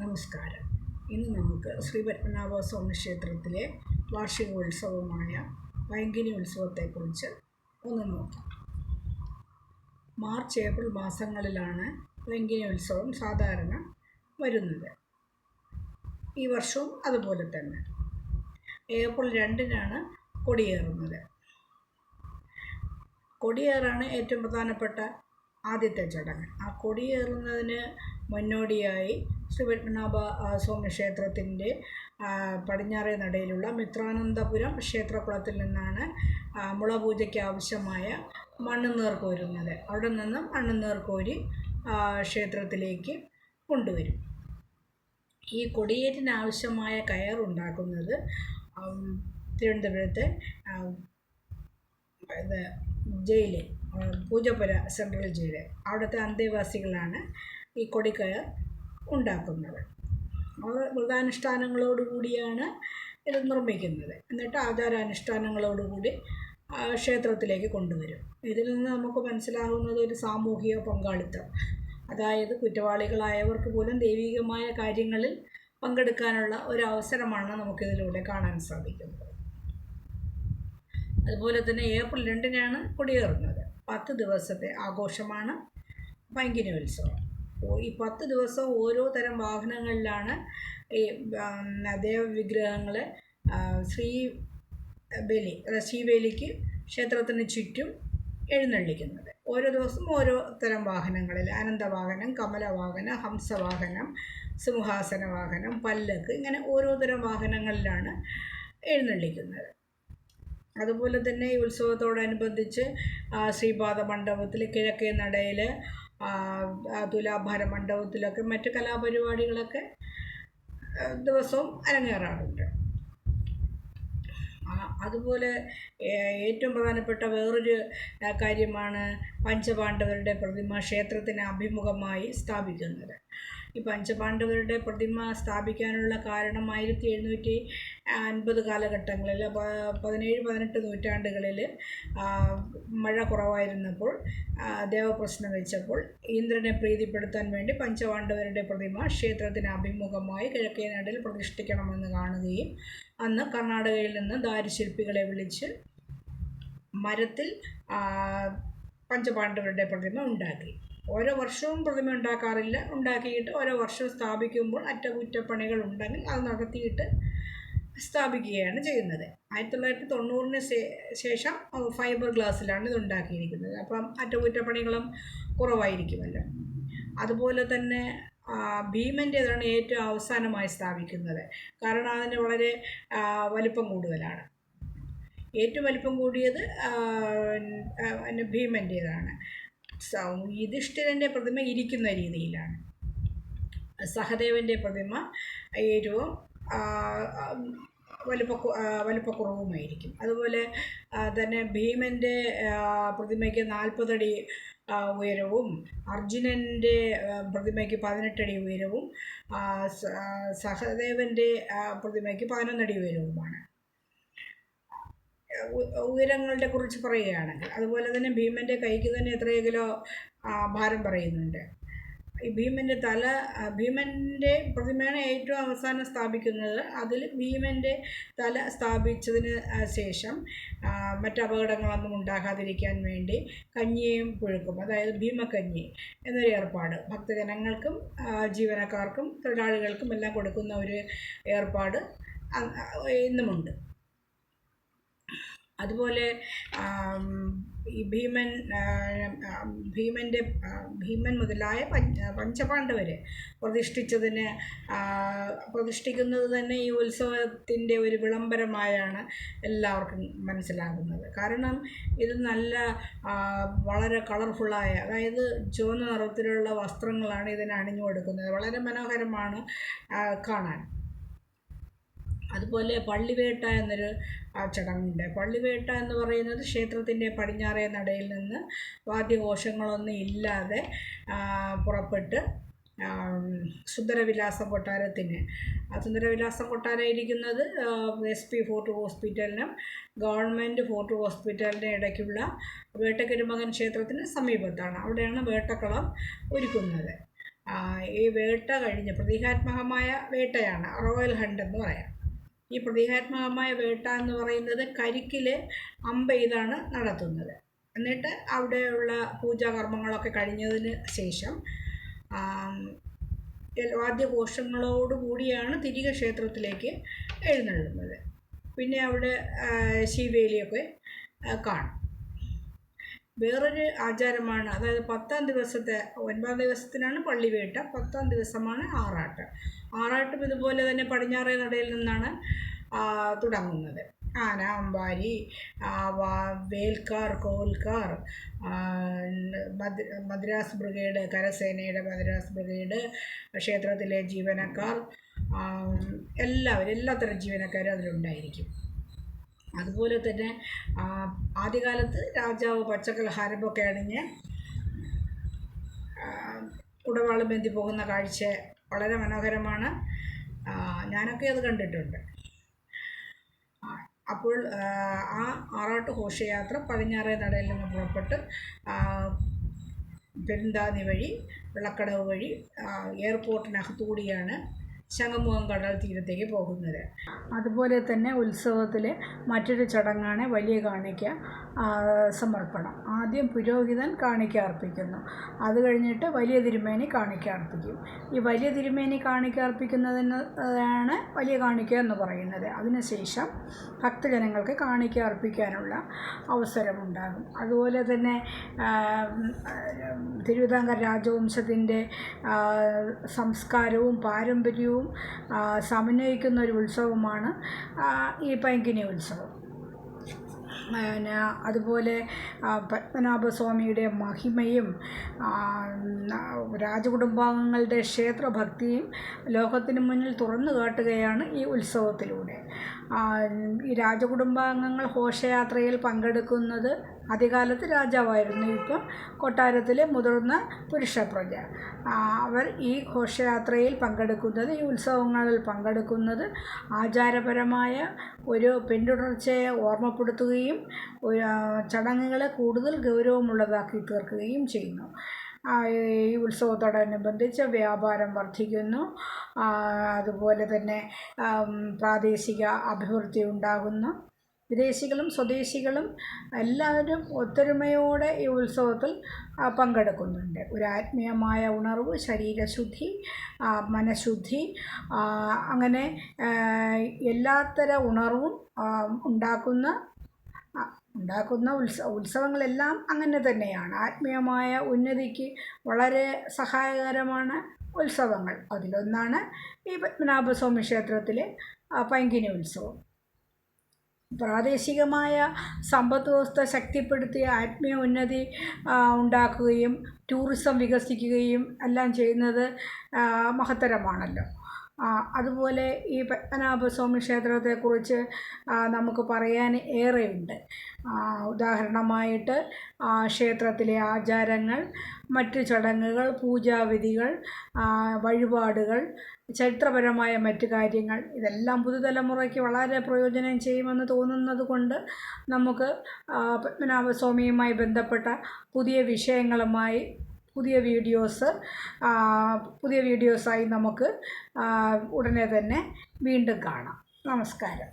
നമസ്കാരം. ഇന്ന് നമുക്ക് ശ്രീ പത്മനാഭ സ്വാമി ക്ഷേത്രത്തിലെ വാർഷികോത്സവമായ പൈങ്കിനി ഉത്സവത്തെക്കുറിച്ച് ഒന്ന് നോക്കാം. മാർച്ച് ഏപ്രിൽ മാസങ്ങളിലാണ് പൈങ്കിനി ഉത്സവം സാധാരണ വരുന്നത്. ഈ വർഷവും അതുപോലെ തന്നെ. ഏപ്രിൽ രണ്ടിനാണ് കൊടിയേറുന്നത്. കൊടിയേറാണ് ഏറ്റവും പ്രധാനപ്പെട്ട ആദ്യത്തെ ചടങ്ങ്. ആ കൊടിയേറുന്നതിന് മുന്നോടിയായി ശ്രീ പത്മനാഭ ആ, സ്വാമി ക്ഷേത്രത്തിന്റെ പടിഞ്ഞാറേ നടയിലുള്ള മിത്രാനന്തപുരം ക്ഷേത്രക്കുളത്തിൽ നിന്നാണ് മുള മുളപൂജയ്ക്ക് ആവശ്യമായ മണ്ണ് മണ്ണുനീർ കോരുന്നത്. അവിടെ നിന്നും മണ്ണുനീർ കോരി ആ, ക്ഷേത്രത്തിലേക്ക് കൊണ്ടുവരും. ഈ കൊടിയേറ്റിനാവശ്യമായ കയർ ഉണ്ടാക്കുന്നത് തിരുവനന്തപുരത്തെ ഇത് ജയിൽ പൂജപ്പുര സെൻട്രൽ ജയിൽ അവിടുത്തെ അന്തേവാസികളാണ് ഈ കൊടിക്കയർ ഉണ്ടാക്കുന്നത്. അവർ വ്രതാനുഷ്ഠാനങ്ങളോടുകൂടിയാണ് ഇത് നിർമ്മിക്കുന്നത്. എന്നിട്ട് ആചാരാനുഷ്ഠാനങ്ങളോടുകൂടി ക്ഷേത്രത്തിലേക്ക് കൊണ്ടുവരും. ഇതിൽ നിന്ന് നമുക്ക് മനസ്സിലാകുന്നത് ഒരു സാമൂഹിക പങ്കാളിത്തം. അതായത് കുറ്റവാളികളായവർക്ക് പോലും ദൈവികമായ കാര്യങ്ങളിൽ പങ്കെടുക്കാനുള്ള ഒരു അവസരമാണ് നമുക്കിതിലൂടെ കാണാൻ സാധിക്കുന്നത്. അതുപോലെ തന്നെ ഏപ്രിൽ രണ്ടിനാണ് കൊടിയേറുന്നത്. പത്ത് ദിവസത്തെ ആഘോഷമാണ് പൈങ്കിനി ഉത്സവം ഈ പത്ത് ദിവസം ഓരോ തരം വാഹനങ്ങളിലാണ് ഈ ദേവവിഗ്രഹങ്ങൾ ശ്രീ ബലി ശ്രീബലിക്ക് ക്ഷേത്രത്തിന് ചുറ്റും എഴുന്നള്ളിക്കുന്നത്. ഓരോ ദിവസം ഓരോ തരം വാഹനങ്ങളിൽ അനന്തവാഹനം കമലവാഹനം ഹംസവാഹനം സിംഹാസന വാഹനം പല്ലക്ക് ഇങ്ങനെ ഓരോ തരം വാഹനങ്ങളിലാണ് എഴുന്നള്ളിക്കുന്നത്. അതുപോലെ തന്നെ ഈ ഉത്സവത്തോടനുബന്ധിച്ച് ശ്രീപാദ മണ്ഡപത്തിൽ കിഴക്കേ നടയിൽ തുലാഭാര മണ്ഡപത്തിലൊക്കെ മറ്റ് കലാപരിപാടികളൊക്കെ ദിവസവും അരങ്ങേറാറുണ്ട്. അതുപോലെ ഏറ്റവും പ്രധാനപ്പെട്ട വേറൊരു കാര്യമാണ് പഞ്ചപാണ്ഡവരുടെ പ്രതിമ ക്ഷേത്രത്തിന് അഭിമുഖമായി സ്ഥാപിക്കുന്നത്. ഈ പഞ്ചപാണ്ഡവരുടെ പ്രതിമ സ്ഥാപിക്കാനുള്ള കാരണം ആയിരത്തി എഴുന്നൂറ്റി അൻപത് കാലഘട്ടങ്ങളിൽ പതിനേഴ് പതിനെട്ട് നൂറ്റാണ്ടുകളിൽ മഴ കുറവായിരുന്നപ്പോൾ ദേവപ്രശ്നം വെച്ചപ്പോൾ ഇന്ദ്രനെ പ്രീതിപ്പെടുത്താൻ വേണ്ടി പഞ്ചപാണ്ഡവരുടെ പ്രതിമ ക്ഷേത്രത്തിന് അഭിമുഖമായി കിഴക്കേ നാട്ടിൽ പ്രതിഷ്ഠിക്കണമെന്ന് കാണുകയും അന്ന് കർണാടകയിൽ നിന്ന് ദാരുശില്പികളെ വിളിച്ച് മരത്തിൽ പഞ്ചപാണ്ഡവരുടെ പ്രതിമ ഉണ്ടാക്കി. ഓരോ വർഷവും പ്രതിമ ഉണ്ടാക്കാറില്ല ഉണ്ടാക്കിയിട്ട് ഓരോ വർഷവും സ്ഥാപിക്കുമ്പോൾ അറ്റകുറ്റപ്പണികൾ ഉണ്ടെങ്കിൽ അത് നടത്തിയിട്ട് സ്ഥാപിക്കുകയാണ് ചെയ്യുന്നത്. ആയിരത്തി തൊള്ളായിരത്തി തൊണ്ണൂറിന് ശേഷം ഫൈബർ ഗ്ലാസ്സിലാണ് ഇത് ഉണ്ടാക്കിയിരിക്കുന്നത് അപ്പം അറ്റകുറ്റപ്പണികളും കുറവായിരിക്കുമല്ലോ. അതുപോലെ തന്നെ ഭീമന്റേതാണ് ഏറ്റവും അവസാനമായി സ്ഥാപിക്കുന്നത്. കാരണം അതിന് വളരെ വലിപ്പം കൂടുതലാണ്. ഏറ്റവും വലിപ്പം കൂടിയത് പിന്നെ ഭീമന്റേതാണ്. യുധിഷ്ഠിരന്റെ പ്രതിമ ഇരിക്കുന്ന രീതിയിലാണ്. സഹദേവന്റെ പ്രതിമ ഏറ്റവും വലുപ്പ വലുപ്പക്കുറവുമായിരിക്കും. അതുപോലെ തന്നെ ഭീമന്റെ പ്രതിമയ്ക്ക് നാൽപ്പതടി ഉയരവും അർജുനന്റെ പ്രതിമയ്ക്ക് പതിനെട്ടടി ഉയരവും സഹദേവന്റെ പ്രതിമയ്ക്ക് പതിനൊന്നടി ഉയരവുമാണ്. ഉയരങ്ങളുടെ കുറിച്ച് പറയുകയാണെങ്കിൽ. അതുപോലെ തന്നെ ഭീമന്റെ കൈക്ക് തന്നെ എത്രയോ കിലോ ഭാരം പറയുന്നുണ്ട്. ഈ ഭീമന്റെ തല ഭീമന്റെ പ്രതിമയാണ് ഏറ്റവും അവസാനം സ്ഥാപിക്കുന്നത്. അതിൽ ഭീമന്റെ തല സ്ഥാപിച്ചതിന് ശേഷം മറ്റപകടങ്ങളൊന്നും ഉണ്ടാകാതിരിക്കാൻ വേണ്ടി കഞ്ഞിയും പുഴുക്കും അതായത് ഭീമക്കഞ്ഞി എന്നൊരു ഏർപ്പാട് ഭക്തജനങ്ങൾക്കും ജീവനക്കാർക്കും തൊഴിലാളികൾക്കും എല്ലാം കൊടുക്കുന്ന ഒരു ഏർപ്പാട് ഇന്നുമുണ്ട്. അതുപോലെ ഈ ഭീമൻ ഭീമന്റെ ഭീമൻ മുതലായ പഞ്ച പഞ്ചപാണ്ഡവരെ പ്രതിഷ്ഠിച്ചതിന് പ്രതിഷ്ഠിക്കുന്നത് തന്നെ ഈ ഉത്സവത്തിന്റെ ഒരു വിളംബരമായാണ് എല്ലാവർക്കും മനസ്സിലാകുന്നത്. കാരണം ഇത് നല്ല വളരെ കളർഫുള്ളായ അതായത് ചുവന്ന നിറത്തിലുള്ള വസ്ത്രങ്ങളാണ് ഇതിനെ അണിഞ്ഞു കൊടുക്കുന്നത്. വളരെ മനോഹരമാണ് കാണാൻ. അതുപോലെ പള്ളിവേട്ട എന്നൊരു ആ, ചടങ്ങുണ്ട്. പള്ളിവേട്ട എന്ന് പറയുന്നത് ക്ഷേത്രത്തിന്റെ പടിഞ്ഞാറേ നടയിൽ നിന്ന് വാദ്യഘോഷങ്ങളൊന്നും ഇല്ലാതെ പുറപ്പെട്ട് സുന്ദരവിലാസം കൊട്ടാരത്തിന്. സുന്ദരവിലാസം കൊട്ടാരം ഇരിക്കുന്നത് എസ് പി ഫോർട്ട് ഹോസ്പിറ്റലിനും ഗവൺമെന്റ് ഫോർട്ട് ഹോസ്പിറ്റലിന്റെ ഇടയ്ക്കുള്ള വേട്ടക്കരുമകൻ ക്ഷേത്രത്തിന് സമീപത്താണ്. അവിടെയാണ് വേട്ടക്കളം ഒരുക്കുന്നത്. ഈ വേട്ട കഴിഞ്ഞ് പ്രതീകാത്മകമായ വേട്ടയാണ് റോയൽ ഹണ്ട് എന്ന് പറയാം. ഈ പ്രതീകാത്മകമായ വേട്ട എന്ന് പറയുന്നത് കരിക്കിൽ ഇതാണ് നടത്തുന്നത്. എന്നിട്ട് അവിടെയുള്ള പൂജാകർമ്മങ്ങളൊക്കെ കഴിഞ്ഞതിന് ശേഷം വാദ്യഘോഷങ്ങളോടുകൂടിയാണ് തിരികെ ക്ഷേത്രത്തിലേക്ക് എഴുന്നള്ളുന്നത്. പിന്നെ അവിടെ ശിവേലിയൊക്കെ കാണും. വേറൊരു ആചാരമാണ് അതായത് പത്താം ദിവസത്തെ ഒൻപതാം ദിവസത്തിനാണ് പള്ളിവേട്ട പത്താം ദിവസമാണ് ആറാട്ട്. ആറാട്ടും ഇതുപോലെ തന്നെ പടിഞ്ഞാറേ നടയിൽ നിന്നാണ് തുടങ്ങുന്നത്. ആന അമ്പാരി വേൽക്കാർ കോൽക്കാർ മദ്രാസ് ബ്രിഗേഡ് കരസേനയുടെ മദ്രാസ് ബ്രിഗേഡ് ക്ഷേത്രത്തിലെ ജീവനക്കാർ എല്ലാവരും എല്ലാത്തരം ജീവനക്കാരും അതിലുണ്ടായിരിക്കും. അതുപോലെ തന്നെ ആദ്യകാലത്ത് രാജാവ് പച്ചക്കലഹാരമൊക്കെ അണിഞ്ഞ് കുടവാളം ബന്ധി പോകുന്ന കാഴ്ച വളരെ മനോഹരമാണ്. ഞാനൊക്കെ അത് കണ്ടിട്ടുണ്ട്. അപ്പോൾ ആ, ആറാട്ട് ഘോഷയാത്ര പടിഞ്ഞാറേ നടയിൽ നിന്ന് പുറപ്പെട്ട് പെരുന്താതി വഴി വെള്ളക്കടവ് വഴി എയർപോർട്ടിനകത്തുകൂടിയാണ് ശംഖുമുഖം കടൽ തീരത്തേക്ക് പോകുന്നത്. അതുപോലെ തന്നെ ഉത്സവത്തിലെ മറ്റൊരു ചടങ്ങാണ് വലിയ കാണിക്ക സമർപ്പണം. ആദ്യം പുരോഹിതൻ കാണിക്ക അർപ്പിക്കുന്നു. അത് കഴിഞ്ഞിട്ട് വലിയ തിരുമേനി കാണിക്ക അർപ്പിക്കും. ഈ വലിയ തിരുമേനി കാണിക്ക അർപ്പിക്കുന്നതിനാണ് വലിയ കാണിക്ക എന്ന് പറയുന്നത്. അതിനുശേഷം ഭക്തജനങ്ങൾക്ക് കാണിക്ക അർപ്പിക്കാനുള്ള അവസരമുണ്ടാകും. അതുപോലെ തന്നെ തിരുവിതാംകർ രാജവംശത്തിന്റെ സംസ്കാരവും പാരമ്പര്യവും ആ, സമന്വയിക്കുന്ന ഒരു ഉത്സവമാണ് ഈ പൈങ്കിനി ഉത്സവം. പിന്നെ അതുപോലെ പത്മനാഭസ്വാമിയുടെ മഹിമയും രാജകുടുംബാംഗങ്ങളുടെ ക്ഷേത്രഭക്തിയും ലോകത്തിന് മുന്നിൽ തുറന്നു കാട്ടുകയാണ് ഈ ഉത്സവത്തിലൂടെ. ഈ രാജകുടുംബാംഗങ്ങൾ ഘോഷയാത്രയിൽ പങ്കെടുക്കുന്നത് ആദ്യകാലത്ത് രാജാവായിരുന്നു. ഇപ്പം കൊട്ടാരത്തിലെ മുതിർന്ന പുരുഷപ്രജ അവർ ഈ ഘോഷയാത്രയിൽ പങ്കെടുക്കുന്നത് ഈ ഉത്സവങ്ങളിൽ പങ്കെടുക്കുന്നത് ആചാരപരമായ ഒരു പിന്തുടർച്ചയെ ഓർമ്മപ്പെടുത്തുകയും ചടങ്ങുകളെ കൂടുതൽ ഗൗരവമുള്ളതാക്കി തീർക്കുകയും ചെയ്യുന്നു. ഈ ഉത്സവത്തോടനുബന്ധിച്ച് വ്യാപാരം വർദ്ധിക്കുന്നു. അതുപോലെ തന്നെ പ്രാദേശിക അഭിവൃദ്ധി ഉണ്ടാകുന്നു. വിദേശികളും സ്വദേശികളും എല്ലാവരും ഒത്തൊരുമയോടെ ഈ ഉത്സവത്തിൽ പങ്കെടുക്കുന്നുണ്ട്. ഒരു ആത്മീയമായ ഉണർവ് ശരീരശുദ്ധി മനഃശുദ്ധി അങ്ങനെ എല്ലാത്തര ഉണർവും ഉണ്ടാക്കുന്ന ഉണ്ടാക്കുന്ന ഉത്സവ ഉത്സവങ്ങളെല്ലാം അങ്ങനെ തന്നെയാണ്. ആത്മീയമായ ഉന്നതിക്ക് വളരെ സഹായകരമാണ് ഉത്സവങ്ങൾ. അതിലൊന്നാണ് ഈ പത്മനാഭസ്വാമി ക്ഷേത്രത്തിലെ പൈങ്കിനി ഉത്സവം. പ്രാദേശികമായ സമ്പദ് വ്യവസ്ഥ ശക്തിപ്പെടുത്തി ആത്മീയ ഉന്നതി ഉണ്ടാക്കുകയും ടൂറിസം വികസിക്കുകയും എല്ലാം ചെയ്യുന്നത് മഹത്തരമാണല്ലോ. അതുപോലെ ഈ പത്മനാഭസ്വാമി ക്ഷേത്രത്തെക്കുറിച്ച് നമുക്ക് പറയാൻ ഏറെയുണ്ട്. ഉദാഹരണമായിട്ട് ക്ഷേത്രത്തിലെ ആചാരങ്ങൾ മറ്റ് ചടങ്ങുകൾ പൂജാവിധികൾ വഴിപാടുകൾ ചരിത്രപരമായ മറ്റ് കാര്യങ്ങൾ ഇതെല്ലാം പുതുതലമുറയ്ക്ക് വളരെ പ്രയോജനം ചെയ്യുമെന്ന് തോന്നുന്നത് കൊണ്ട് നമുക്ക് പത്മനാഭസ്വാമിയുമായി ബന്ധപ്പെട്ട പുതിയ വിഷയങ്ങളുമായി പുതിയ വീഡിയോസ് പുതിയ വീഡിയോസായി നമുക്ക് ഉടനെ തന്നെ വീണ്ടും കാണാം. നമസ്കാരം.